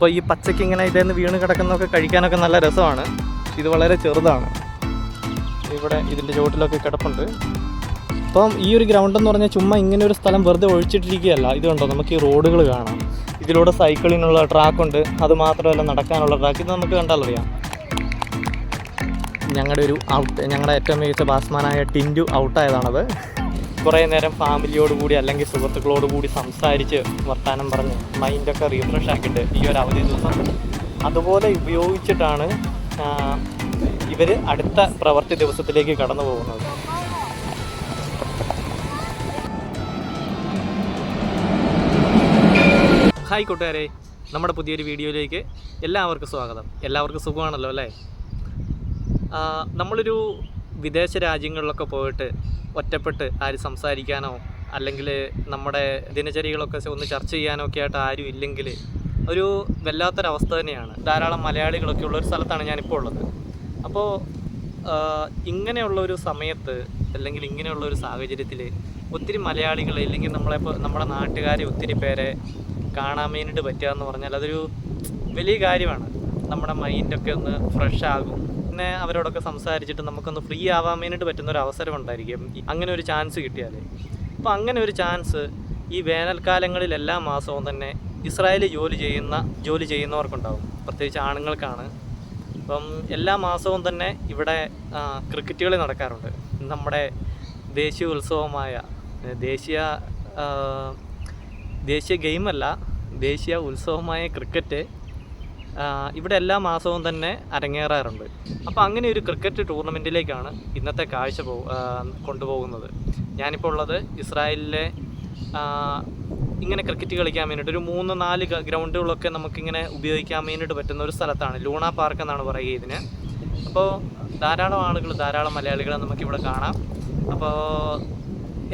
അപ്പോൾ ഈ പച്ചയ്ക്ക് ഇങ്ങനെ ഇതേന്ന് വീണ് കിടക്കുന്നതൊക്കെ കഴിക്കാനൊക്കെ നല്ല രസമാണ്. ഇത് വളരെ ചെറുതാണ്. ഇവിടെ ഇതിന്റെ ചുവട്ടിലൊക്കെ കിടപ്പുണ്ട്. അപ്പം ഈ ഒരു ഗ്രൗണ്ട് എന്ന് പറഞ്ഞാൽ ചുമ്മാ ഇങ്ങനെ ഒരു സ്ഥലം വെറുതെ ഒഴിച്ചിട്ടിരിക്കുകയല്ല. ഇത് കണ്ടോ? നമുക്ക് ഈ റോഡുകൾ കാണാം. ഇതിലൂടെ സൈക്കിളിനുള്ള ട്രാക്കുണ്ട്. അത് മാത്രമല്ല നടക്കാനുള്ള ട്രാക്ക്. ഇത് നമുക്ക് കണ്ടാലറിയാം ഞങ്ങളുടെ ഒരു ഔട്ട് ഞങ്ങളുടെ ഏറ്റവും മികച്ച ബാറ്റ്സ്മാനായ ടിൻഡു ഔട്ടായതാണത് കുറേ നേരം ഫാമിലിയോട് കൂടി അല്ലെങ്കിൽ സുഹൃത്തുക്കളോട് കൂടി സംസാരിച്ച് വർത്തമാനം പറഞ്ഞ് മൈൻഡൊക്കെ റീഫ്രഷ് ആക്കിയിട്ട് ഈ ഒരു അവധി ദിവസം അതുപോലെ ഉപയോഗിച്ചിട്ടാണ് ഇവർ അടുത്ത പ്രവൃത്തി ദിവസത്തിലേക്ക് കടന്നു പോകുന്നത്. ഹായ് കൂട്ടുകാരെ നമ്മുടെ പുതിയൊരു വീഡിയോയിലേക്ക് എല്ലാവർക്കും സ്വാഗതം. എല്ലാവർക്കും സുഖമാണല്ലോ അല്ലേ? നമ്മളൊരു വിദേശ രാജ്യങ്ങളിലൊക്കെ പോയിട്ട് ഒറ്റപ്പെട്ട് ആര് സംസാരിക്കാനോ അല്ലെങ്കിൽ നമ്മുടെ ദിനചര്യകളൊക്കെ ഒന്ന് ചർച്ച ചെയ്യാനോ ഒക്കെ ആയിട്ട് ആരും ഇല്ലെങ്കിൽ ഒരു വല്ലാത്തൊരവസ്ഥ തന്നെയാണ്. ധാരാളം മലയാളികളൊക്കെ ഉള്ളൊരു സ്ഥലത്താണ് ഞാനിപ്പോൾ ഉള്ളത്. അപ്പോൾ ഇങ്ങനെയുള്ള ഒരു സമയത്ത് അല്ലെങ്കിൽ ഇങ്ങനെയുള്ള ഒരു സാഹചര്യത്തിൽ ഒത്തിരി മലയാളികൾ അല്ലെങ്കിൽ നമ്മളെ നമ്മുടെ നാട്ടുകാരെ ഒത്തിരി പേരെ കാണാൻ വേണ്ടിയിട്ട് പറ്റുക എന്ന് പറഞ്ഞാൽ അതൊരു വലിയ കാര്യമാണ്. നമ്മുടെ മൈൻഡൊക്കെ ഒന്ന് ഫ്രഷ് ആകും. പിന്നെ അവരോടൊക്കെ സംസാരിച്ചിട്ട് നമുക്കൊന്ന് ഫ്രീ ആവാൻ വേണ്ടിയിട്ട് പറ്റുന്ന ഒരു അവസരം ഉണ്ടായിരിക്കും. അങ്ങനെ ഒരു ചാൻസ് കിട്ടിയാൽ അപ്പോൾ അങ്ങനെ ഒരു ചാൻസ് ഈ വേനൽക്കാലങ്ങളിൽ എല്ലാ മാസവും തന്നെ ഇസ്രായേലിൽ ജോലി ചെയ്യുന്ന ജോലി ചെയ്യുന്നവർക്കുണ്ടാവും. പ്രത്യേകിച്ച് ആണുങ്ങൾക്കാണ്. അപ്പം എല്ലാ മാസവും തന്നെ ഇവിടെ ക്രിക്കറ്റുകൾ നടക്കാറുണ്ട്. നമ്മുടെ ദേശീയ ഉത്സവമായ ദേശീയ ദേശീയ ഗെയിമല്ല ദേശീയ ഉത്സവമായ ക്രിക്കറ്റ് ഇവിടെ എല്ലാ മാസവും തന്നെ അരങ്ങേറാറുണ്ട്. അപ്പോൾ അങ്ങനെ ഒരു ക്രിക്കറ്റ് ടൂർണമെന്റിലേക്കാണ് ഇന്നത്തെ കാഴ്ച പോ കൊണ്ടുപോകുന്നത്. ഞാനിപ്പോൾ ഉള്ളത് ഇസ്രായേലിലെ ഇങ്ങനെ ക്രിക്കറ്റ് കളിക്കാൻ വേണ്ടിയിട്ട് ഒരു മൂന്ന് നാല് ഗ്രൗണ്ടുകളൊക്കെ നമുക്കിങ്ങനെ ഉപയോഗിക്കാൻ വേണ്ടിയിട്ട് പറ്റുന്ന ഒരു സ്ഥലത്താണ്. ലൂണ പാർക്ക് എന്നാണ് പറയുക ഇതിന്. അപ്പോൾ ധാരാളം ആളുകൾ ധാരാളം മലയാളികളെ നമുക്കിവിടെ കാണാം. അപ്പോൾ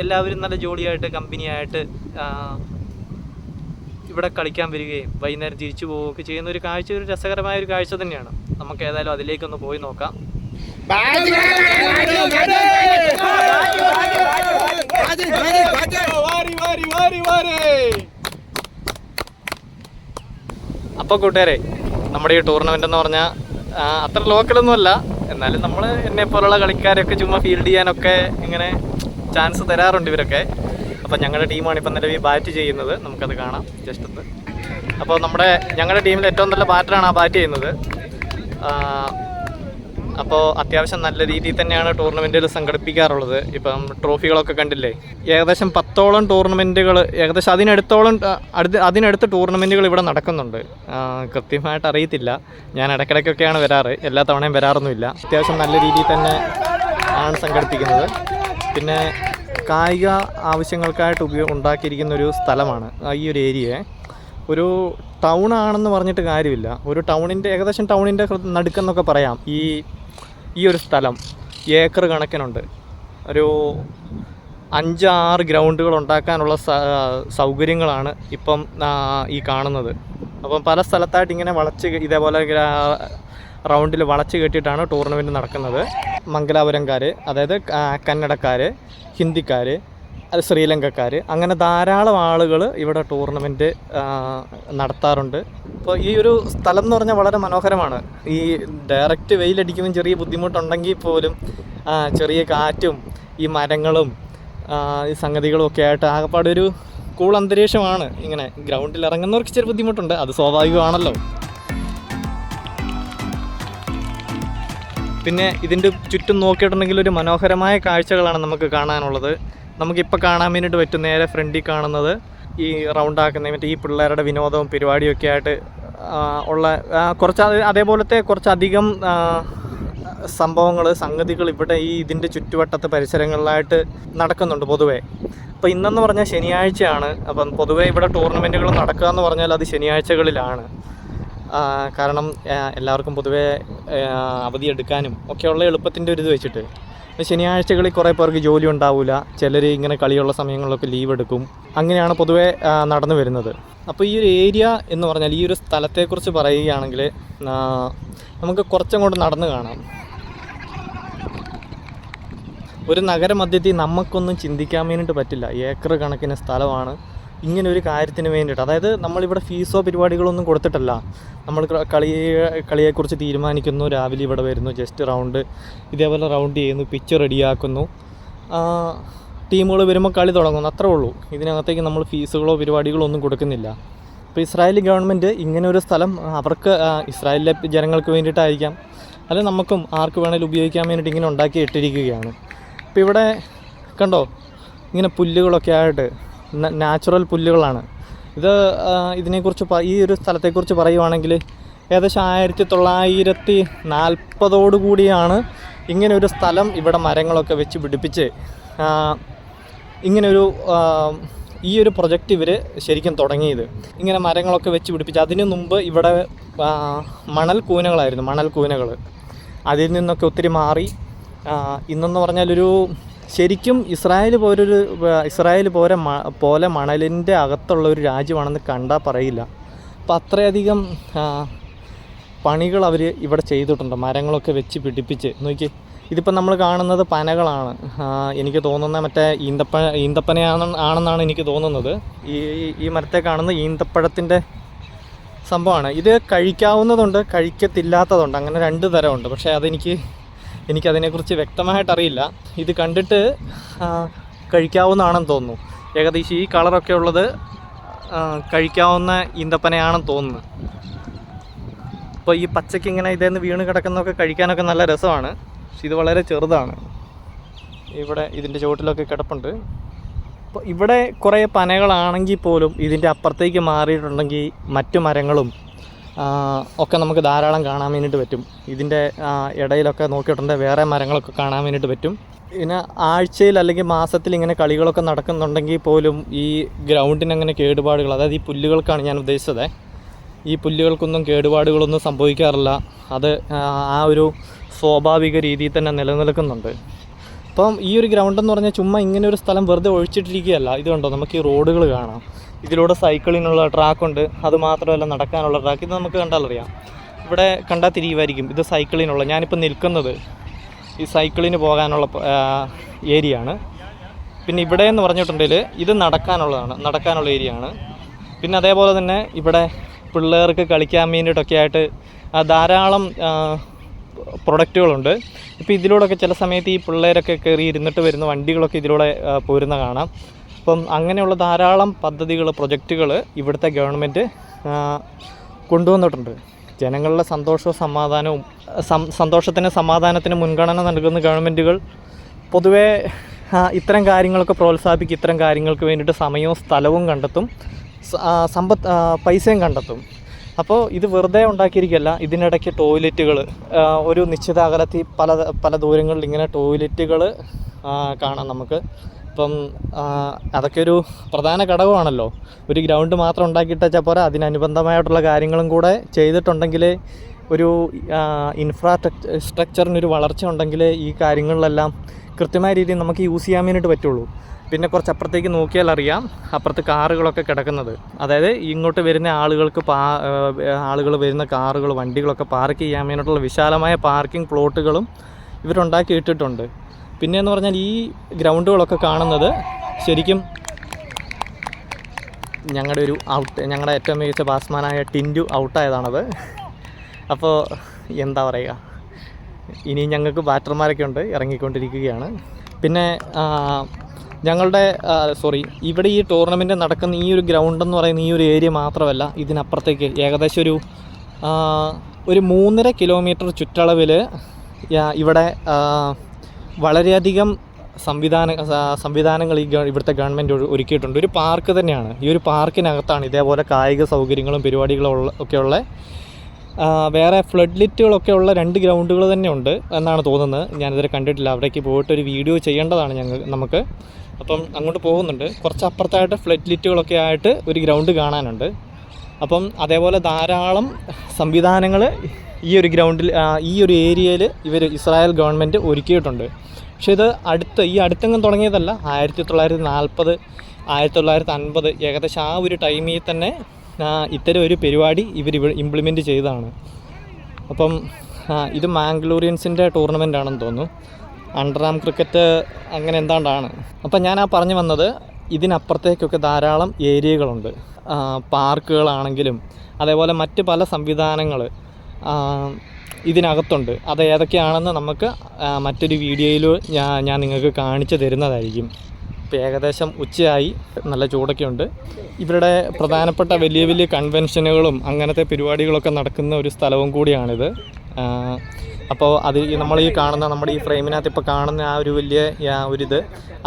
എല്ലാവരും നല്ല ജോലിയായിട്ട് കമ്പനിയായിട്ട് ഇവിടെ കളിക്കാൻ വരികയും വൈകുന്നേരം തിരിച്ചു പോവുകയൊക്കെ ചെയ്യുന്ന ഒരു കാഴ്ച ഒരു രസകരമായ ഒരു കാഴ്ച തന്നെയാണ്. നമുക്ക് ഏതായാലും അതിലേക്കൊന്ന് പോയി നോക്കാം. അപ്പോൾ കൂട്ടുകാരെ നമ്മുടെ ഈ ടൂർണമെന്റ് എന്ന് പറഞ്ഞാൽ അത്ര ലോക്കലൊന്നും അല്ല. എന്നാലും നമ്മൾ എന്നെ പോലുള്ള കളിക്കാരൊക്കെ ചുമ്മാ ഫീൽഡ് ചെയ്യാനൊക്കെ ഇങ്ങനെ ചാൻസ് തരാറുണ്ട് ഇവരൊക്കെ. അപ്പോൾ ഞങ്ങളുടെ ടീമാണ് ഇപ്പം നിലവിൽ ബാറ്റ് ചെയ്യുന്നത്. നമുക്കത് കാണാം. ജസ്റ്റ് ഒന്ന്. അപ്പോൾ നമ്മുടെ ഞങ്ങളുടെ ടീമിൽ ഏറ്റവും നല്ല ബാറ്ററാണ് ആ ബാറ്റ് ചെയ്യുന്നത്. അപ്പോൾ അത്യാവശ്യം നല്ല രീതിയിൽ തന്നെയാണ് ടൂർണമെന്റുകൾ സംഘടിപ്പിക്കാറുള്ളത്. ഇപ്പം ട്രോഫികളൊക്കെ കണ്ടില്ലേ? ഏകദേശം പത്തോളം ടൂർണമെന്റുകൾ ഏകദേശം അതിനടുത്തോളം അടുത്ത് അതിനടുത്ത് ടൂർണമെന്റുകൾ ഇവിടെ നടക്കുന്നുണ്ട്. കൃത്യമായിട്ട് അറിയത്തില്ല. ഞാൻ ഇടയ്ക്കിടയ്ക്കൊക്കെയാണ് വരാറ്. എല്ലാ തവണയും വരാറൊന്നുമില്ല. അത്യാവശ്യം നല്ല രീതിയിൽ തന്നെ ആണ് സംഘടിപ്പിക്കുന്നത്. പിന്നെ കായിക ആവശ്യങ്ങൾക്കായിട്ട് ഉപയോഗ ഉണ്ടാക്കിയിരിക്കുന്ന ഒരു സ്ഥലമാണ് ഈ ഒരു ഏരിയയെ. ഒരു ടൗൺ ആണെന്ന് പറഞ്ഞിട്ട് കാര്യമില്ല. ഒരു ടൗണിന്റെ ഏകദേശം ടൗണിന്റെ നടുക്കെന്നൊക്കെ പറയാം. ഈ ഈ ഒരു സ്ഥലം ഏക്കർ കണക്കിനുണ്ട്. ഒരു അഞ്ച് ആറ് ഗ്രൗണ്ടുകൾ ഉണ്ടാക്കാനുള്ള സൗകര്യങ്ങളാണ് ഇപ്പം ഈ കാണുന്നത്. അപ്പം പല സ്ഥലത്തായിട്ട് ഇങ്ങനെ വളച്ച് ഇതേപോലെ റൗണ്ടിൽ വളച്ച് കെട്ടിയിട്ടാണ് ടൂർണമെന്റ് നടക്കുന്നത്. മംഗലാപുരംകാർ അതായത് കന്നഡക്കാർ ഹിന്ദിക്കാർ അത് ശ്രീലങ്കക്കാർ അങ്ങനെ ധാരാളം ആളുകൾ ഇവിടെ ടൂർണമെന്റ് നടത്താറുണ്ട്. അപ്പോൾ ഈ ഒരു സ്ഥലം എന്ന് പറഞ്ഞാൽ വളരെ മനോഹരമാണ്. ഈ ഡയറക്റ്റ് വെയിലടിക്കുമ്പോൾ ചെറിയ ബുദ്ധിമുട്ടുണ്ടെങ്കിൽ പോലും ചെറിയ കാറ്റും ഈ മരങ്ങളും ഈ സംഗതികളും ഒക്കെ ആയിട്ട് ആകെപ്പാടൊരു കൂൾ അന്തരീക്ഷമാണ്. ഇങ്ങനെ ഗ്രൗണ്ടിൽ ഇറങ്ങുന്നവർക്ക് ചെറിയ ബുദ്ധിമുട്ടുണ്ട്. അത് സ്വാഭാവികമാണല്ലോ. പിന്നെ ഇതിന്റെ ചുറ്റും നോക്കിയിട്ടുണ്ടെങ്കിൽ ഒരു മനോഹരമായ കാഴ്ചകളാണ് നമുക്ക് കാണാനുള്ളത്. നമുക്കിപ്പോൾ കാണാൻ വേണ്ടിയിട്ട് പറ്റും നേരെ ഫ്രണ്ടിൽ കാണുന്നത് ഈ റൗണ്ട് ആക്കുന്ന മറ്റേ ഈ പിള്ളേരുടെ വിനോദവും പരിപാടിയും ഒക്കെ ആയിട്ട് ഉള്ള കുറച്ച് അത് അതേപോലത്തെ കുറച്ചധികം സംഭവങ്ങൾ സംഗതികൾ ഇവിടെ ഈ ഇതിന്റെ ചുറ്റുവട്ടത്തെ പരിസരങ്ങളിലായിട്ട് നടക്കുന്നുണ്ട് പൊതുവേ. അപ്പോൾ ഇന്നെന്ന് പറഞ്ഞാൽ ശനിയാഴ്ചയാണ്. അപ്പം പൊതുവേ ഇവിടെ ടൂർണമെന്റുകൾ നടക്കുക എന്ന് പറഞ്ഞാൽ അത് ശനിയാഴ്ചകളിലാണ്. കാരണം എല്ലാവർക്കും പൊതുവേ അവധി എടുക്കാനും ഒക്കെയുള്ള എളുപ്പത്തിന്റെ ഒരു ഇത് വെച്ചിട്ട്. ശനിയാഴ്ചകളിൽ കുറേ പേർക്ക് ജോലി ഉണ്ടാവില്ല ചിലർ ഇങ്ങനെ കളിയുള്ള സമയങ്ങളിലൊക്കെ ലീവ് എടുക്കും. അങ്ങനെയാണ് പൊതുവേ നടന്നു വരുന്നത്. അപ്പോൾ ഈ ഒരു ഏരിയ എന്ന് പറഞ്ഞാൽ ഈ ഒരു സ്ഥലത്തെക്കുറിച്ച് പറയുകയാണെങ്കിൽ നമുക്ക് കുറച്ചങ്ങോട്ട് നടന്നു കാണാം. ഒരു നഗരമധ്യത്തിൽ നമുക്കൊന്നും ചിന്തിക്കാൻ വേണ്ടിയിട്ട് പറ്റില്ല. ഏക്കർ കണക്കിന് സ്ഥലമാണ്. ഇങ്ങനെ ഒരു കാര്യത്തിന് വേണ്ടിയിട്ട്. അതായത് നമ്മളിവിടെ ഫീസോ പരിപാടികളൊന്നും കൊടുത്തിട്ടല്ല. നമ്മൾ കളി കളിയെക്കുറിച്ച് തീരുമാനിക്കുന്നു. രാവിലെ ഇവിടെ വരുന്നു. ജസ്റ്റ് റൗണ്ട് ഇതേപോലെ റൗണ്ട് ചെയ്യുന്നു. പിച്ച് റെഡിയാക്കുന്നു ടീമുകൾ വരുമ്പോൾ കളി തുടങ്ങുന്നു. അത്രേ ഉള്ളൂ. ഇതിനകത്തേക്ക് നമ്മൾ ഫീസുകളോ പരിപാടികളോ ഒന്നും കൊടുക്കുന്നില്ല. അപ്പോൾ ഇസ്രായേലി ഗവൺമെന്റ് ഇങ്ങനെ ഒരു സ്ഥലം അവർക്ക് ഇസ്രായേലിലെ ജനങ്ങൾക്ക് വേണ്ടിയിട്ടായിരിക്കാം. അല്ലെ നമുക്കും ആർക്ക് വേണേലും ഉപയോഗിക്കാൻ വേണ്ടിയിട്ട് ഇങ്ങനെ ഉണ്ടാക്കി ഇട്ടിരിക്കുകയാണ് അപ്പോൾ ഇവിടെ കണ്ടോ? ഇങ്ങനെ പുല്ലുകളൊക്കെ ആയിട്ട് നാച്ചുറൽ പുല്ലുകളാണ്. ഇത് ഇതിനെക്കുറിച്ച് ഈ ഒരു സ്ഥലത്തെക്കുറിച്ച് പറയുവാണെങ്കിൽ ഏകദേശം ആയിരത്തി തൊള്ളായിരത്തി നാൽപ്പതോടു കൂടിയാണ് ഇങ്ങനെ ഒരു സ്ഥലം ഇവിടെ മരങ്ങളൊക്കെ വെച്ച് പിടിപ്പിച്ച് ഇങ്ങനെ ഇങ്ങനൊരു ഈ ഒരു പ്രൊജക്റ്റ് ഇവർ ശരിക്കും തുടങ്ങിയത്. ഇങ്ങനെ മരങ്ങളൊക്കെ വെച്ച് പിടിപ്പിച്ച് അതിനു മുമ്പ് ഇവിടെ മണൽ കൂനകളായിരുന്നു മണൽ കൂനകൾ അതിൽ നിന്നൊക്കെ ഒത്തിരി മാറി ഇന്നെന്ന് പറഞ്ഞാലൊരു ശരിക്കും ഇസ്രായേൽ പോലൊരു ഇസ്രായേൽ പോലെ പോലെ മണലിന്റെ അകത്തുള്ള ഒരു രാജ്യമാണെന്ന് കണ്ടാൽ പറയില്ല. അപ്പം അത്രയധികം പണികൾ അവർ ഇവിടെ ചെയ്തിട്ടുണ്ട്. മരങ്ങളൊക്കെ വെച്ച് പിടിപ്പിച്ച്. നോക്കി ഇതിപ്പോൾ നമ്മൾ കാണുന്നത് പനകളാണ്. എനിക്ക് തോന്നുന്ന മറ്റേ ഈന്തപ്പ ഈന്തപ്പനയാണ് ആണെന്നാണ് എനിക്ക് തോന്നുന്നത്. ഈ ഈ മരത്തെ കാണുന്ന ഈന്തപ്പഴത്തിന്റെ സംഭവമാണ്. ഇത് കഴിക്കാവുന്നതുണ്ട് കഴിക്കത്തില്ലാത്തതുണ്ട്. അങ്ങനെ രണ്ട് തരമുണ്ട്. പക്ഷേ അതെനിക്ക് എനിക്കതിനെക്കുറിച്ച് വ്യക്തമായിട്ടറിയില്ല. ഇത് കണ്ടിട്ട് കഴിക്കാവുന്നതാണെന്ന് തോന്നുന്നു. ഏകദേശം ഈ കളറൊക്കെ ഉള്ളത് കഴിക്കാവുന്ന ഈന്തപ്പനയാണെന്ന് തോന്നുന്നു. അപ്പോൾ ഈ പച്ചയ്ക്ക് ഇങ്ങനെ ഇതേന്ന് വീണ് കിടക്കുന്നതൊക്കെ കഴിക്കാനൊക്കെ നല്ല രസമാണ്. പക്ഷെ ഇത് വളരെ ചെറുതാണ്. ഇവിടെ ഇതിന്റെ ചുവട്ടിലൊക്കെ കിടപ്പുണ്ട്. അപ്പോൾ ഇവിടെ കുറേ പനകളാണെങ്കിൽ പോലും ഇതിന്റെ അപ്പുറത്തേക്ക് മാറിയിട്ടുണ്ടെങ്കിൽ മറ്റു മരങ്ങളും ഒക്കെ നമുക്ക് ധാരാളം കാണാൻ വേണ്ടിയിട്ട് പറ്റും. ഇതിന്റെ ഇടയിലൊക്കെ നോക്കിയിട്ടുണ്ടെങ്കിൽ വേറെ മരങ്ങളൊക്കെ കാണാൻ വേണ്ടിയിട്ട് പറ്റും. പിന്നെ ആഴ്ചയിൽ അല്ലെങ്കിൽ മാസത്തിൽ ഇങ്ങനെ കളികളൊക്കെ നടക്കുന്നുണ്ടെങ്കിൽ പോലും ഈ ഗ്രൗണ്ടിന് അങ്ങനെ കേടുപാടുകൾ അതായത് ഈ പുല്ലുകൾക്കാണ് ഞാൻ ഉദ്ദേശിച്ചത്. ഈ പുല്ലുകൾക്കൊന്നും കേടുപാടുകളൊന്നും സംഭവിക്കാറില്ല. അത് ആ, ഒരു സ്വാഭാവിക രീതിയിൽ തന്നെ നിലനിൽക്കുന്നുണ്ട്. അപ്പം ഈ ഒരു ഗ്രൗണ്ട് എന്ന് പറഞ്ഞാൽ ചുമ്മാ ഇങ്ങനെ ഒരു സ്ഥലം വെറുതെ ഒഴിച്ചിട്ടിരിക്കുകയല്ല. ഇത് കണ്ടോ? നമുക്ക് ഈ റോഡുകൾ കാണാം. ഇതിലൂടെ സൈക്കിളിനുള്ള ട്രാക്കുണ്ട്. അത് മാത്രമല്ല നടക്കാനുള്ള ട്രാക്ക്. ഇത് നമുക്ക് കണ്ടാലറിയാം ഇവിടെ കണ്ടാൽ തിരിയുമായിരിക്കും. ഇത് സൈക്കിളിനുള്ള. ഞാനിപ്പോൾ നിൽക്കുന്നത് ഈ സൈക്കിളിന് പോകാനുള്ള ഏരിയ ആണ് പിന്നെ ഇവിടെ എന്ന് പറഞ്ഞിട്ടുണ്ടെങ്കിൽ ഇത് നടക്കാനുള്ളതാണ്. നടക്കാനുള്ള ഏരിയ ആണ് പിന്നെ അതേപോലെ തന്നെ ഇവിടെ പിള്ളേർക്ക് കളിക്കാൻ വേണ്ടിയിട്ടൊക്കെ ആയിട്ട് ധാരാളം പ്രൊഡക്റ്റുകളുണ്ട്. ഇപ്പോൾ ഇതിലൂടെയൊക്കെ ചില സമയത്ത് ഈ പിള്ളേരൊക്കെ കയറി ഇരുന്നിട്ട് വരുന്ന വണ്ടികളൊക്കെ ഇതിലൂടെ പോരുന്ന കാണാം. അപ്പം അങ്ങനെയുള്ള ധാരാളം പദ്ധതികൾ പ്രൊജക്റ്റുകൾ ഇവിടുത്തെ ഗവൺമെന്റ് കൊണ്ടുവന്നിട്ടുണ്ട്. ജനങ്ങളുടെ സന്തോഷവും സമാധാനവും സന്തോഷത്തിന് സമാധാനത്തിന് മുൻഗണന നൽകുന്ന ഗവൺമെന്റുകൾ പൊതുവേ ഇത്തരം കാര്യങ്ങളൊക്കെ പ്രോത്സാഹിപ്പിക്കും ഇത്തരം കാര്യങ്ങൾക്ക് വേണ്ടിയിട്ട് സമയവും സ്ഥലവും കണ്ടെത്തും സമ്പത്ത് പൈസയും കണ്ടെത്തും. അപ്പോൾ ഇത് വെറുതെ ഉണ്ടാക്കിയിരിക്കുകയല്ല ഇതിനിടയ്ക്ക് ടോയ്ലറ്റുകൾ ഒരു നിശ്ചിത അകലത്തിൽ പല പല ദൂരങ്ങളിൽ ഇങ്ങനെ ടോയ്ലറ്റുകൾ കാണാം നമുക്ക്. അപ്പം അതൊക്കെ ഒരു പ്രധാന ഘടകമാണല്ലോ. ഒരു ഗ്രൗണ്ട് മാത്രം ഉണ്ടാക്കിയിട്ടാൽ പോരാ. അതിനനുബന്ധമായിട്ടുള്ള കാര്യങ്ങളും കൂടെ ചെയ്തിട്ടുണ്ടെങ്കിൽ ഒരു ഇൻഫ്രാസ്ട്രക്ചർ സ്ട്രക്ചറിനൊരു വളർച്ച ഉണ്ടെങ്കിൽ ഈ കാര്യങ്ങളിലെല്ലാം കൃത്യമായ രീതിയിൽ നമുക്ക് യൂസ് ചെയ്യാൻ വേണ്ടിയിട്ട് പറ്റുള്ളൂ. പിന്നെ കുറച്ച് അപ്പുറത്തേക്ക് നോക്കിയാൽ അറിയാം അപ്പുറത്ത് കാറുകളൊക്കെ കിടക്കുന്നത്. അതായത് ഇങ്ങോട്ട് വരുന്ന ആളുകൾക്ക് പാ ആളുകൾ വരുന്ന കാറുകൾ വണ്ടികളൊക്കെ പാർക്ക് ചെയ്യാൻ വേണ്ടിയിട്ടുള്ള വിശാലമായ പാർക്കിംഗ് പ്ലോട്ടുകളും ഇവരുണ്ടാക്കി ഇട്ടിട്ടുണ്ട് പിന്നെ എന്ന് പറഞ്ഞാൽ ഈ ഗ്രൗണ്ടുകളൊക്കെ കാണുന്നത് ശരിക്കും ഞങ്ങളുടെ ഒരു ഔട്ട് ഞങ്ങളുടെ ഏറ്റവും മികച്ച ബാറ്റ്സ്മാനായ ടിൻഡു ഔട്ടായതാണത്. അപ്പോൾ എന്താ പറയുക? ഇനി ഞങ്ങൾക്ക് ബാറ്റർമാരൊക്കെ ഉണ്ട് ഇറങ്ങിക്കൊണ്ടിരിക്കുകയാണ്. പിന്നെ ഞങ്ങളുടെ സോറി ഇവിടെ ഈ ടൂർണമെന്റ് നടക്കുന്ന ഈ ഒരു ഗ്രൗണ്ട് എന്ന് പറയുന്ന ഈ ഒരു ഏരിയ മാത്രമല്ല ഇതിനപ്പുറത്തേക്ക് ഏകദേശം ഒരു ഒരു മൂന്നര കിലോമീറ്റർ ചുറ്റളവിൽ ഇവിടെ വളരെയധികം സംവിധാന സംവിധാനങ്ങൾ ഈ ഇവിടുത്തെ ഗവൺമെന്റ് ഒരുക്കിയിട്ടുണ്ട്. ഒരു പാർക്ക് തന്നെയാണ്. ഈ ഒരു പാർക്കിനകത്താണ് ഇതേപോലെ കായിക സൗകര്യങ്ങളും പരിപാടികളും ഉള്ള ഒക്കെയുള്ള വേറെ ഫ്ലഡ് ലിറ്റുകളൊക്കെ ഉള്ള രണ്ട് ഗ്രൗണ്ടുകൾ തന്നെ ഉണ്ട് എന്നാണ് തോന്നുന്നത്. ഞാനിതുവരെ കണ്ടിട്ടില്ല. അവിടേക്ക് പോയിട്ട് ഒരു വീഡിയോ ചെയ്യേണ്ടതാണ് ഞങ്ങൾ നമുക്ക്. അപ്പം അങ്ങോട്ട് പോകുന്നുണ്ട്. കുറച്ച് അപ്പുറത്തായിട്ട് ഫ്ലഡ് ലിറ്റുകളൊക്കെ ആയിട്ട് ഒരു ഗ്രൗണ്ട് കാണാനുണ്ട്. അപ്പം അതേപോലെ ധാരാളം സംവിധാനങ്ങൾ ഈ ഒരു ഗ്രൗണ്ടിൽ ഈ ഒരു ഏരിയയിൽ ഇവർ ഇസ്രായേൽ ഗവൺമെന്റ് ഒരുക്കിയിട്ടുണ്ട്. പക്ഷേ ഇത് അടുത്ത് ഈ അടുത്തെങ്ങും തുടങ്ങിയതല്ല. ആയിരത്തി തൊള്ളായിരത്തി നാൽപ്പത് ആയിരത്തി തൊള്ളായിരത്തി അൻപത് ഏകദേശം ആ ഒരു ടൈമിൽ തന്നെ ഇത്തരം ഒരു പരിപാടി ഇവർ ഇംപ്ലിമെന്റ് ചെയ്തതാണ്. അപ്പം ഇത് മാംഗ്ലൂരിയൻസിന്റെ ടൂർണമെന്റ് ആണെന്ന് തോന്നുന്നു. അണ്ടർ ആം ക്രിക്കറ്റ് അങ്ങനെ എന്താണ്ടാണ്. അപ്പം ഞാൻ ആ പറഞ്ഞു വന്നത് ഇതിനപ്പുറത്തേക്കൊക്കെ ധാരാളം ഏരിയകളുണ്ട്. പാർക്കുകളാണെങ്കിലും അതേപോലെ മറ്റ് പല സംവിധാനങ്ങൾ ഇതിനകത്തുണ്ട്. അത് ഏതൊക്കെയാണെന്ന് നമുക്ക് മറ്റൊരു വീഡിയോയിൽ ഞാൻ ഞാൻ നിങ്ങൾക്ക് കാണിച്ചു തരുന്നതായിരിക്കും. ഇപ്പോൾ ഏകദേശം ഉച്ചയായി. നല്ല ചൂടൊക്കെ ഉണ്ട് ഇവരുടെ പ്രധാനപ്പെട്ട വലിയ വലിയ കൺവെൻഷനുകളും അങ്ങനത്തെ പരിപാടികളൊക്കെ നടക്കുന്ന ഒരു സ്ഥലവും കൂടിയാണിത്. അപ്പോൾ അത് നമ്മൾ ഈ കാണുന്ന നമ്മുടെ ഈ ഫ്രെയിമിനകത്ത് ഇപ്പോൾ കാണുന്ന ആ ഒരു വലിയ ആ ഒരിത്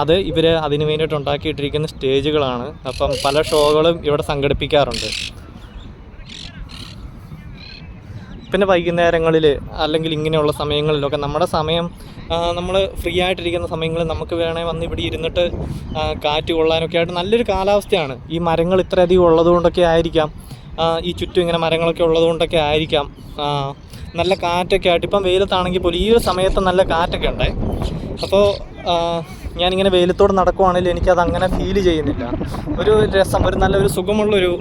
അത് ഇവർ അതിന് വേണ്ടിയിട്ട് ഉണ്ടാക്കിയിട്ടിരിക്കുന്ന സ്റ്റേജുകളാണ്. അപ്പം പല ഷോകളും ഇവിടെ സംഘടിപ്പിക്കാറുണ്ട്. പിന്നെ വൈകുന്നേരങ്ങളിൽ അല്ലെങ്കിൽ ഇങ്ങനെയുള്ള സമയങ്ങളിലൊക്കെ നമ്മുടെ സമയം നമ്മൾ ഫ്രീ ആയിട്ടിരിക്കുന്ന സമയങ്ങളിൽ നമുക്ക് വേണേൽ വന്ന് ഇവിടെ ഇരുന്നിട്ട് കാറ്റ് കൊള്ളാനൊക്കെ ആയിട്ട് നല്ലൊരു കാലാവസ്ഥയാണ്. ഈ മരങ്ങൾ ഇത്രയധികം ഉള്ളതുകൊണ്ടൊക്കെ ആയിരിക്കാം. ഈ ചുറ്റും ഇങ്ങനെ മരങ്ങളൊക്കെ ഉള്ളതുകൊണ്ടൊക്കെ ആയിരിക്കാം. നല്ല കാറ്റൊക്കെ ആയിട്ട്. ഇപ്പം വെയിലത്താണെങ്കിൽ പോലും ഈ ഒരു സമയത്ത് നല്ല കാറ്റൊക്കെ ഉണ്ടേ. അപ്പോൾ ഞാനിങ്ങനെ വെയിലത്തോട് നടക്കുവാണെങ്കിൽ എനിക്കത് അങ്ങനെ ഫീൽ ചെയ്യുന്നില്ല. ഒരു രസം ഒരു നല്ലൊരു സുഖമുള്ളൊരു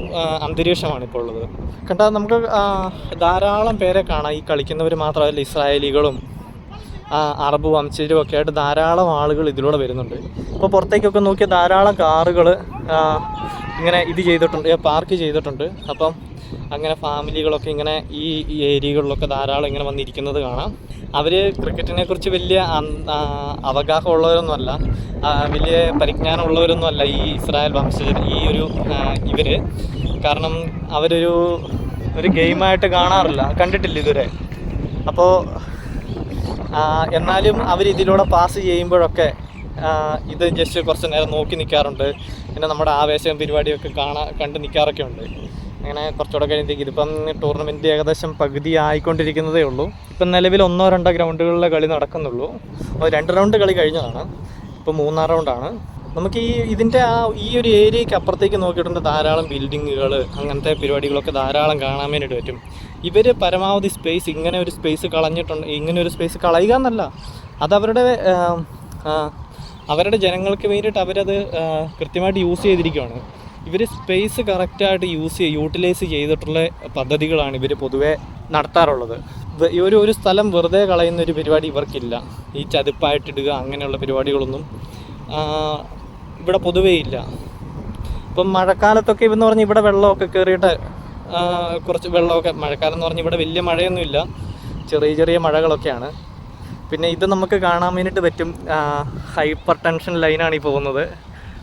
അന്തരീക്ഷമാണ് ഇപ്പോൾ ഉള്ളത്. കണ്ടാൽ നമുക്ക് ധാരാളം പേരെ കാണാം. ഈ കളിക്കുന്നവർ മാത്രമല്ല ഇസ്രായേലികളും അറബ് വംശജരും ഒക്കെ ആയിട്ട് ധാരാളം ആളുകൾ ഇതിലൂടെ വരുന്നുണ്ട്. ഇപ്പോൾ പുറത്തേക്കൊക്കെ നോക്കിയാൽ ധാരാളം കാറുകൾ ഇങ്ങനെ ഇത് ചെയ്തിട്ടുണ്ട് പാർക്ക് ചെയ്തിട്ടുണ്ട്. അപ്പം അങ്ങനെ ഫാമിലികളൊക്കെ ഇങ്ങനെ ഈ ഏരിയകളിലൊക്കെ ധാരാളം ഇങ്ങനെ വന്നിരിക്കുന്നത് കാണാം. അവർ ക്രിക്കറ്റിനെ കുറിച്ച് വലിയ അവഗാഹമുള്ളവരൊന്നുമല്ല. വലിയ പരിജ്ഞാനമുള്ളവരൊന്നുമല്ല ഈ ഇസ്രായേൽ വംശജർ ഈ ഒരു ഇവർ കാരണം അവരൊരു ഒരു ഗെയിമായിട്ട് കാണാറില്ല. കണ്ടിട്ടില്ല ഇതുവരെ. അപ്പോൾ എന്നാലും അവർ ഇതിലൂടെ പാസ് ചെയ്യുമ്പോഴൊക്കെ ഇത് ജസ്റ്റ് കുറച്ച് നേരം നോക്കി നിൽക്കാറുണ്ട് പിന്നെ നമ്മുടെ ആവേശവും പരിപാടിയൊക്കെ കാണാൻ കണ്ട് നിൽക്കാറൊക്കെ ഉണ്ട്. അങ്ങനെ കുറച്ചുകൂടെ കഴിയുമ്പോഴത്തേക്ക് ഇതിപ്പം ടൂർണമെന്റ് ഏകദേശം പകുതി ആയിക്കൊണ്ടിരിക്കുന്നതേ ഉള്ളൂ. ഇപ്പം നിലവിൽ ഒന്നോ രണ്ടോ ഗ്രൗണ്ടുകളിലെ കളി നടക്കുന്നുള്ളൂ. രണ്ട് റൗണ്ട് കളി കഴിഞ്ഞതാണ്. ഇപ്പോൾ മൂന്നാം റൗണ്ടാണ് നമുക്ക് ഈ ഇതിന്റെ ആ ഈ ഒരു ഏരിയയ്ക്ക് അപ്പുറത്തേക്ക് നോക്കിയിട്ടുണ്ട് ധാരാളം ബിൽഡിങ്ങുകൾ അങ്ങനത്തെ പരിപാടികളൊക്കെ ധാരാളം കാണാൻ വേണ്ടിയിട്ട് പറ്റും. ഇവർ പരമാവധി സ്പേസ് ഇങ്ങനെ ഒരു സ്പേസ് കളഞ്ഞിട്ടുണ്ട് ഇങ്ങനെ ഒരു സ്പേസ് കളയുക എന്നല്ല. അതവരുടെ അവരുടെ ജനങ്ങൾക്ക് വേണ്ടിയിട്ട് അവരത് കൃത്യമായിട്ട് യൂസ് ചെയ്തിരിക്കുകയാണ്. ഇവർ സ്പേസ് കറക്റ്റായിട്ട് യൂസ് യൂട്ടിലൈസ് ചെയ്തിട്ടുള്ള പദ്ധതികളാണ് ഇവർ പൊതുവേ നടത്താറുള്ളത്. ഈ ഒരു ഒരു സ്ഥലം വെറുതെ കളയുന്ന ഒരു പരിപാടി ഇവർക്കില്ല. ഈ ചതുപ്പായിട്ടിടുക അങ്ങനെയുള്ള പരിപാടികളൊന്നും ഇവിടെ പൊതുവേ ഇല്ല. ഇപ്പം മഴക്കാലത്തൊക്കെ ഇവന്ന് പറഞ്ഞ് ഇവിടെ വെള്ളമൊക്കെ കയറിയിട്ട് കുറച്ച് വെള്ളമൊക്കെ മഴക്കാലം എന്ന് പറഞ്ഞ് ഇവിടെ വലിയ മഴയൊന്നുമില്ല. ചെറിയ ചെറിയ മഴകളൊക്കെയാണ്. പിന്നെ ഇത് നമുക്ക് കാണാൻ വേണ്ടിയിട്ട് പറ്റും ഹൈപ്പർ ടെൻഷൻ ലൈനാണ് ഈ പോകുന്നത്.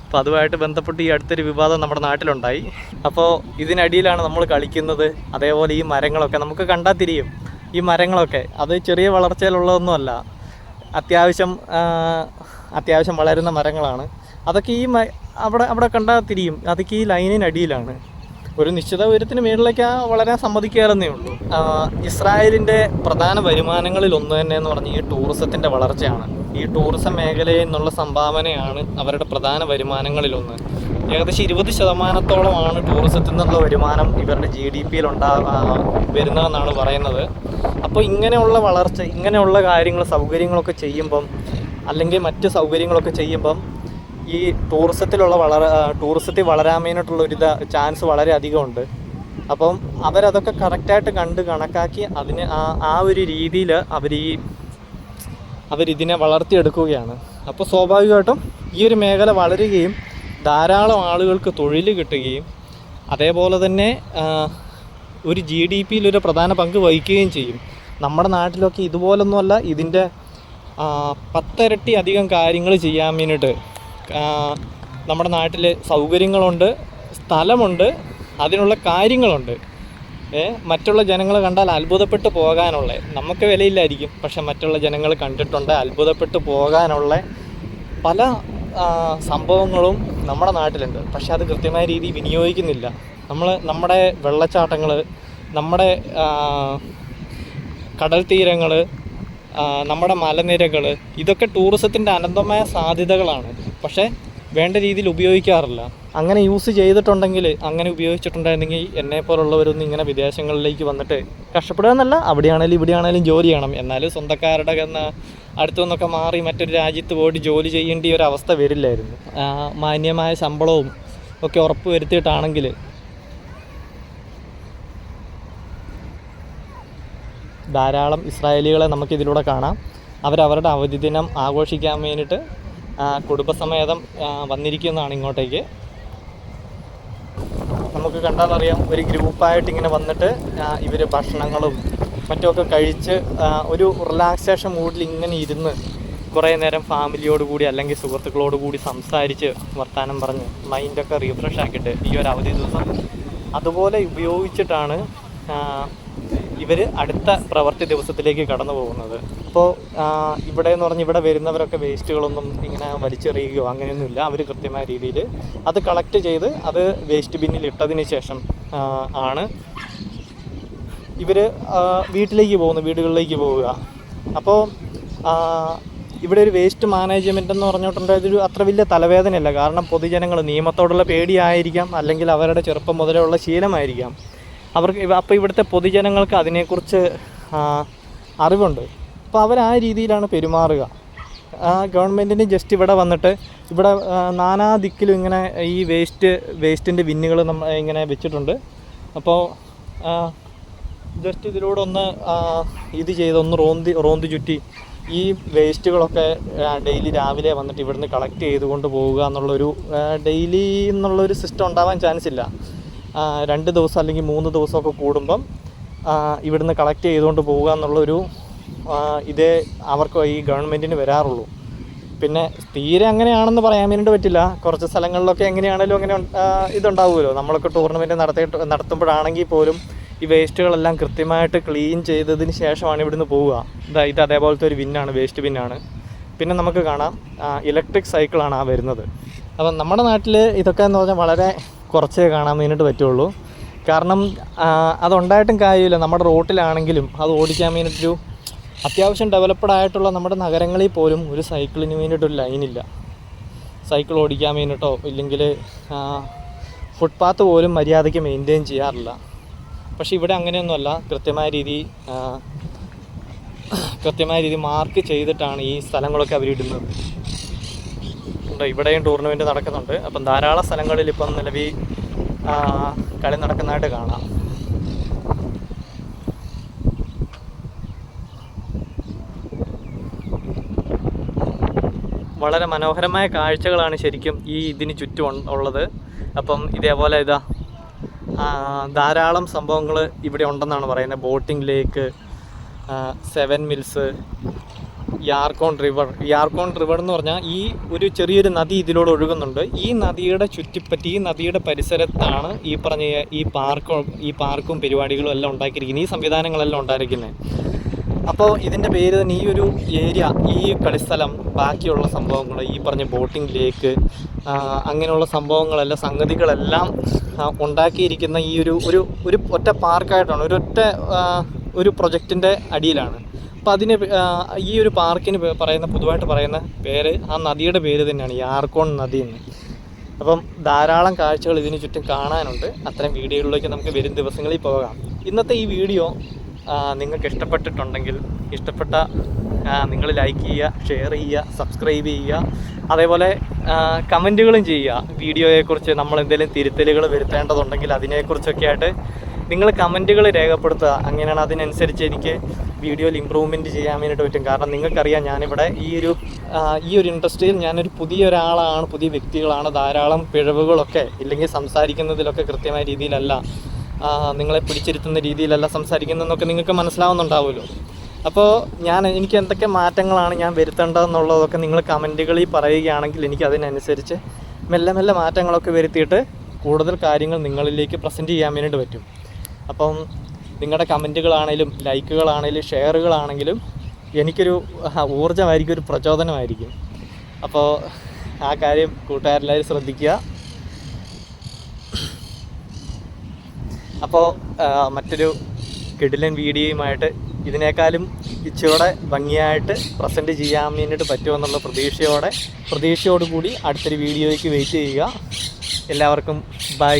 അപ്പോൾ അതുമായിട്ട് ബന്ധപ്പെട്ട് ഈ അടുത്തൊരു വിവാദം നമ്മുടെ നാട്ടിലുണ്ടായി. അപ്പോൾ ഇതിനടിയിലാണ് നമ്മൾ കളിക്കുന്നത്. അതേപോലെ ഈ മരങ്ങളൊക്കെ നമുക്ക് കണ്ടാൽ തിരിയും. ഈ മരങ്ങളൊക്കെ അത് ചെറിയ വളർച്ചയിലുള്ളതൊന്നുമല്ല. അത്യാവശ്യം അത്യാവശ്യം വളരുന്ന മരങ്ങളാണ്. അതൊക്കെ ഈ അവിടെ അവിടെ കണ്ടാൽ തിരിയും. അതൊക്കെ ഈ ലൈനിനടിയിലാണ് ഒരു നിശ്ചിത ഉയരത്തിന് മുകളിലേക്ക് വളരാൻ സമ്മതിക്കാറെന്നേ ഉള്ളൂ. ഇസ്രായേലിന്റെ പ്രധാന വരുമാനങ്ങളിൽ ഒന്ന് തന്നെ എന്ന് പറഞ്ഞാൽ ഈ ടൂറിസത്തിന്റെ വളർച്ചയാണ്. ഈ ടൂറിസം മേഖലയിൽ നിന്നുള്ള സംഭാവനയാണ് അവരുടെ പ്രധാന വരുമാനങ്ങളിലൊന്ന് ഏകദേശം ഇരുപത് ശതമാനത്തോളമാണ് ടൂറിസത്തിൽ നിന്നുള്ള വരുമാനം ഇവരുടെ ജി ഡി പിയിൽ ഉണ്ടാ വരുന്നതെന്നാണ് പറയുന്നത്. അപ്പോൾ ഇങ്ങനെയുള്ള വളർച്ച ഇങ്ങനെയുള്ള കാര്യങ്ങൾ സൗകര്യങ്ങളൊക്കെ ചെയ്യുമ്പം അല്ലെങ്കിൽ മറ്റ് സൗകര്യങ്ങളൊക്കെ ചെയ്യുമ്പം ഈ ടൂറിസത്തിലുള്ള വളര ടൂറിസത്തിൽ വളരാൻ വേണ്ടിയിട്ടുള്ള ഒരു ചാൻസ് വളരെ അധികമുണ്ട് അപ്പം അവരതൊക്കെ കറക്റ്റായിട്ട് കണ്ട് കണക്കാക്കി അതിന് ആ ഒരു രീതിയിൽ അവർ ഈ അവരിതിനെ വളർത്തിയെടുക്കുകയാണ്. അപ്പോൾ സ്വാഭാവികമായിട്ടും ഈ ഒരു മേഖല വളരുകയും ധാരാളം ആളുകൾക്ക് തൊഴിൽ കിട്ടുകയും അതേപോലെ തന്നെ ഒരു ജി ഡി ഒരു പ്രധാന പങ്ക് വഹിക്കുകയും ചെയ്യും. നമ്മുടെ നാട്ടിലൊക്കെ ഇതുപോലൊന്നുമല്ല ഇതിന്റെ പത്തിരട്ടി അധികം കാര്യങ്ങൾ ചെയ്യാൻ വേണ്ടിയിട്ട് നമ്മുടെ നാട്ടിൽ സൗകര്യങ്ങളുണ്ട് സ്ഥലമുണ്ട് അതിനുള്ള കാര്യങ്ങളുണ്ട്. മറ്റുള്ള ജനങ്ങൾ കണ്ടാൽ അത്ഭുതപ്പെട്ട് പോകാനുള്ള നമുക്ക് വിലയില്ലായിരിക്കും പക്ഷെ മറ്റുള്ള ജനങ്ങൾ കണ്ടിട്ടുണ്ട് അത്ഭുതപ്പെട്ട് പോകാനുള്ള പല സംഭവങ്ങളും നമ്മുടെ നാട്ടിലുണ്ട്. പക്ഷെ അത് കൃത്യമായ രീതിയിൽ വിനിയോഗിക്കുന്നില്ല. നമ്മൾ നമ്മുടെ വെള്ളച്ചാട്ടങ്ങൾ നമ്മുടെ കടൽ തീരങ്ങൾ നമ്മുടെ മലനിരകൾ ഇതൊക്കെ ടൂറിസത്തിന്റെ അനന്തമായ സാധ്യതകളാണ്. പക്ഷേ വേണ്ട രീതിയിൽ ഉപയോഗിക്കാറില്ല. അങ്ങനെ യൂസ് ചെയ്തിട്ടുണ്ടെങ്കിൽ അങ്ങനെ ഉപയോഗിച്ചിട്ടുണ്ടായിരുന്നെങ്കിൽ എന്നെ പോലുള്ളവരൊന്നും ഇങ്ങനെ വിദേശങ്ങളിലേക്ക് വന്നിട്ട് കഷ്ടപ്പെടുക എന്നല്ല അവിടെയാണേലും ഇവിടെയാണേലും ജോലി ചെയ്യണം. എന്നാലും സ്വന്തക്കാരുടെ എന്ന അടുത്തു നിന്നൊക്കെ മാറി മറ്റൊരു രാജ്യത്ത് പോയിട്ട് ജോലി ചെയ്യേണ്ട ഒരു അവസ്ഥ വരില്ലായിരുന്നു. മാന്യമായ ശമ്പളവും ഒക്കെ ഉറപ്പ് വരുത്തിയിട്ടാണെങ്കിൽ ധാരാളം ഇസ്രായേലികളെ നമുക്കിതിലൂടെ കാണാം. അവരവരുടെ അവധി ദിനം ആഘോഷിക്കാൻ വേണ്ടിയിട്ട് കുടുംബസമേതം വന്നിരിക്കുന്നതാണ് ഇങ്ങോട്ടേക്ക്. നമുക്ക് കണ്ടാൽ അറിയാം ഒരു ഗ്രൂപ്പായിട്ട് ഇങ്ങനെ വന്നിട്ട് ഇവർ ഭക്ഷണങ്ങളും മറ്റുമൊക്കെ കഴിച്ച് ഒരു റിലാക്സേഷൻ മൂഡിൽ ഇങ്ങനെ ഇരുന്ന് കുറേ നേരം ഫാമിലിയോട് കൂടി അല്ലെങ്കിൽ സുഹൃത്തുക്കളോട് കൂടി സംസാരിച്ച് വർത്തമാനം പറഞ്ഞ് മൈൻഡൊക്കെ റീഫ്രഷ് ആക്കിയിട്ട് ഈ ഒരു അവധി ദിവസം അതുപോലെ ഉപയോഗിച്ചിട്ടാണ് ഇവർ അടുത്ത പ്രവൃത്തി ദിവസത്തിലേക്ക് കടന്നു പോകുന്നത്. ഇപ്പോൾ ഇവിടെ എന്ന് പറഞ്ഞ് ഇവിടെ വരുന്നവരൊക്കെ വേസ്റ്റുകളൊന്നും ഇങ്ങനെ വലിച്ചെറിയുകയോ അങ്ങനെയൊന്നുമില്ല. അവർ കൃത്യമായ രീതിയിൽ അത് കളക്ട് ചെയ്ത് അത് വേസ്റ്റ് ബിന്നിൽ ഇട്ടതിന് ശേഷം ആണ് ഇവർ വീട്ടിലേക്ക് പോകുന്നത് വീടുകളിലേക്ക് പോവുക. അപ്പോൾ ഇവിടെ ഒരു വേസ്റ്റ് മാനേജ്മെന്റ് എന്ന് പറഞ്ഞിട്ടുണ്ടെങ്കിൽ ഇതൊരു അത്ര വലിയ തലവേദനയല്ല. കാരണം പൊതുജനങ്ങൾ നിയമത്തോടുള്ള പേടിയായിരിക്കാം. അല്ലെങ്കിൽ അവരുടെ ചെറുപ്പം മുതലേ ഉള്ള ശീലമായിരിക്കാം. അവർക്ക് അപ്പോൾ ഇവിടുത്തെ പൊതുജനങ്ങൾക്ക് അതിനെക്കുറിച്ച് അറിവുണ്ട്. അപ്പോൾ അവർ ആ രീതിയിലാണ് പെരുമാറുക. ഗവൺമെന്റിന് ജസ്റ്റ് ഇവിടെ വന്നിട്ട് ഇവിടെ നാനാ ദിക്കിലും ഇങ്ങനെ ഈ വേസ്റ്റ് വേസ്റ്റിന്റെ ബിന്നുകൾ നമ്മൾ ഇങ്ങനെ വെച്ചിട്ടുണ്ട്. അപ്പോൾ ജസ്റ്റ് ഇതിലൂടെ ഒന്ന് ഇത് ചെയ്ത് ഒന്ന് റോന്തി റോന്തി ചുറ്റി ഈ വേസ്റ്റുകളൊക്കെ ഡെയിലി രാവിലെ വന്നിട്ട് ഇവിടുന്ന് കളക്ട് ചെയ്തുകൊണ്ട് പോവുക എന്നുള്ളൊരു ഡെയിലി എന്നുള്ളൊരു സിസ്റ്റം ഉണ്ടാവാൻ ചാൻസ് ഇല്ല. രണ്ട് ദിവസം അല്ലെങ്കിൽ മൂന്ന് ദിവസമൊക്കെ കൂടുമ്പം ഇവിടുന്ന് കളക്ട് ചെയ്തുകൊണ്ട് പോവുക എന്നുള്ളൊരു ഇതേ അവർക്ക് ഈ ഗവൺമെന്റിന് വരാറുള്ളൂ. പിന്നെ തീരെ അങ്ങനെയാണെന്ന് പറയാൻ വേണ്ടി പറ്റില്ല. കുറച്ച് സ്ഥലങ്ങളിലൊക്കെ എങ്ങനെയാണെങ്കിലും അങ്ങനെ ഇതുണ്ടാവുമല്ലോ. നമ്മളൊക്കെ ടൂർണമെന്റ് നടത്തിയിട്ട് നടത്തുമ്പോഴാണെങ്കിൽ പോലും ഈ വേസ്റ്റുകളെല്ലാം കൃത്യമായിട്ട് ക്ലീൻ ചെയ്തതിന് ശേഷമാണ് ഇവിടുന്ന് പോവുക. ഇതാ ഇത് അതേപോലത്തെ ഒരു വിന്നാണ് വേസ്റ്റ് ബിന്നാണ് പിന്നെ നമുക്ക് കാണാം ഇലക്ട്രിക് സൈക്കിളാണ് ആ വരുന്നത്. അപ്പം നമ്മുടെ നാട്ടിൽ ഇതൊക്കെ എന്ന് പറഞ്ഞാൽ വളരെ കുറച്ചേ കാണാൻ വേണ്ടിയിട്ട് പറ്റുള്ളൂ. കാരണം അതുണ്ടായിട്ടും കാര്യമില്ല. നമ്മുടെ റോട്ടിലാണെങ്കിലും അത് ഓടിക്കാൻ വേണ്ടിയിട്ടൊരു അത്യാവശ്യം ഡെവലപ്ഡ് ആയിട്ടുള്ള നമ്മുടെ നഗരങ്ങളിൽ പോലും ഒരു സൈക്കിളിന് വേണ്ടിയിട്ടൊരു ലൈനില്ല സൈക്കിൾ ഓടിക്കാൻ വേണ്ടിയിട്ടോ ഇല്ലെങ്കിൽ ഫുട്പാത്ത് പോലും മര്യാദയ്ക്ക് മെയിന്റെയിൻ ചെയ്യാറില്ല. പക്ഷേ ഇവിടെ അങ്ങനെയൊന്നുമല്ല. കൃത്യമായ രീതി കൃത്യമായ രീതി മാർക്ക് ചെയ്തിട്ടാണ് ഈ സ്ഥലങ്ങളൊക്കെ അവരിടുന്നത് ഉണ്ട്. ഇവിടെയും ടൂർണമെന്റ് നടക്കുന്നുണ്ട്. അപ്പം ധാരാളം സ്ഥലങ്ങളിൽ ഇപ്പം നിലവിൽ കളി നടക്കുന്നതായിട്ട് കാണാം. വളരെ മനോഹരമായ കാഴ്ചകളാണ് ശരിക്കും ഈ ഇതിന് ചുറ്റും ഉള്ളത്. അപ്പം ഇതേപോലെ ഇതാ ധാരാളം സംഭവങ്ങൾ ഇവിടെ ഉണ്ടെന്നാണ് പറയുന്നത്. Boating lake seven mills Yarkon river. Yarkon river എന്ന് പറഞ്ഞാൽ ഈ ഒരു ചെറിയൊരു നദി ഇതിലൂടെ ഒഴുകുന്നുണ്ട്. ഈ നദിയുടെ ചുറ്റിപ്പറ്റി ഈ നദിയുടെ പരിസരത്താണ് ഈ പറഞ്ഞ ഈ പാർക്കും ഈ പാർക്കും പരിപാടികളും എല്ലാം ഉണ്ടാക്കിയിരിക്കുന്നത്. ഈ സംവിധാനങ്ങളെല്ലാം ഉണ്ടായിരിക്കുന്നത്. അപ്പോൾ ഇതിന്റെ പേര് തന്നെ ഈ ഒരു ഏരിയ ഈ കളിസ്ഥലം ബാക്കിയുള്ള സംഭവങ്ങൾ ഈ പറഞ്ഞ ബോട്ടിംഗ് ലേക്ക് അങ്ങനെയുള്ള സംഭവങ്ങളെല്ലാം സംഗതികളെല്ലാം ഉണ്ടാക്കിയിരിക്കുന്ന ഈ ഒരു ഒരു ഒരു ഒറ്റ പാർക്കായിട്ടാണ് ഒരു ഒറ്റ ഒരു പ്രൊജക്റ്റിന്റെ അടിയിലാണ്. അപ്പോൾ അതിന് ഈ ഒരു പാർക്കിന് പറയുന്ന പൊതുവായിട്ട് പറയുന്ന പേര് ആ നദിയുടെ പേര് തന്നെയാണ് യാർക്കോൺ നദി എന്ന്. അപ്പം ധാരാളം കാഴ്ചകൾ ഇതിന് ചുറ്റും കാണാനുണ്ട്. അത്തരം വീഡിയോകളിലേക്ക് നമുക്ക് വരും ദിവസങ്ങളിൽ പോകാം. ഇന്നത്തെ ഈ വീഡിയോ നിങ്ങൾക്ക് ഇഷ്ടപ്പെട്ടിട്ടുണ്ടെങ്കിൽ ഇഷ്ടപ്പെട്ട നിങ്ങൾ ലൈക്ക് ചെയ്യുക ഷെയർ ചെയ്യുക സബ്സ്ക്രൈബ് ചെയ്യുക അതേപോലെ കമന്റുകളും ചെയ്യുക. വീഡിയോയെക്കുറിച്ച് നമ്മൾ എന്തെങ്കിലും തിരുത്തലുകൾ വരുത്തേണ്ടതുണ്ടെങ്കിൽ അതിനെക്കുറിച്ചൊക്കെ ആയിട്ട് നിങ്ങൾ കമന്റുകൾ രേഖപ്പെടുത്തുക. അങ്ങനെയാണ് അതിനനുസരിച്ച് എനിക്ക് വീഡിയോയിൽ ഇമ്പ്രൂവ്മെന്റ് ചെയ്യാൻ വേണ്ടിയിട്ട് പറ്റും. കാരണം നിങ്ങൾക്കറിയാം ഞാനിവിടെ ഈ ഒരു ഈ ഒരു ഇൻഡസ്ട്രിയിൽ ഞാനൊരു പുതിയ ഒരാളാണ് പുതിയ വ്യക്തികളാണ്. ധാരാളം പിഴവുകളൊക്കെ ഇല്ലെങ്കിൽ സംസാരിക്കുന്നതിലൊക്കെ കൃത്യമായ രീതിയിലല്ല നിങ്ങളെ പിടിച്ചിരുത്തുന്ന രീതിയിലല്ല സംസാരിക്കുന്നതെന്നൊക്കെ നിങ്ങൾക്ക് മനസ്സിലാവുന്നുണ്ടാവുമല്ലോ. അപ്പോൾ ഞാൻ എനിക്ക് എന്തൊക്കെ മാറ്റങ്ങളാണ് ഞാൻ വരുത്തേണ്ടതെന്നുള്ളതൊക്കെ നിങ്ങൾ കമന്റുകളിൽ പറയുകയാണെങ്കിൽ എനിക്ക് അതിനനുസരിച്ച് മെല്ലെ മെല്ലെ മാറ്റങ്ങളൊക്കെ വരുത്തിയിട്ട് കൂടുതൽ കാര്യങ്ങൾ നിങ്ങളിലേക്ക് പ്രസന്റ് ചെയ്യാൻ വേണ്ടിയിട്ട് പറ്റും. അപ്പം നിങ്ങളുടെ കമന്റുകളാണേലും ലൈക്കുകളാണേലും ഷെയറുകളാണെങ്കിലും എനിക്കൊരു ഊർജമായിരിക്കും ഒരു പ്രചോദനമായിരിക്കും. അപ്പോൾ ആ കാര്യം കൂട്ടുകാരെല്ലാവരും ശ്രദ്ധിക്കുക. അപ്പോൾ മറ്റൊരു കിടിലൻ വീഡിയോയുമായിട്ട് ഇതിനേക്കാളും ഇച്ചിരൂടെ ഭംഗിയായിട്ട് പ്രസന്റ് ചെയ്യാൻ വേണ്ടിയിട്ട് പറ്റുമെന്നുള്ള പ്രതീക്ഷയോടെ പ്രതീക്ഷയോടുകൂടി അടുത്തൊരു വീഡിയോയ്ക്ക് വെയിറ്റ് ചെയ്യുക. എല്ലാവർക്കും ബൈ.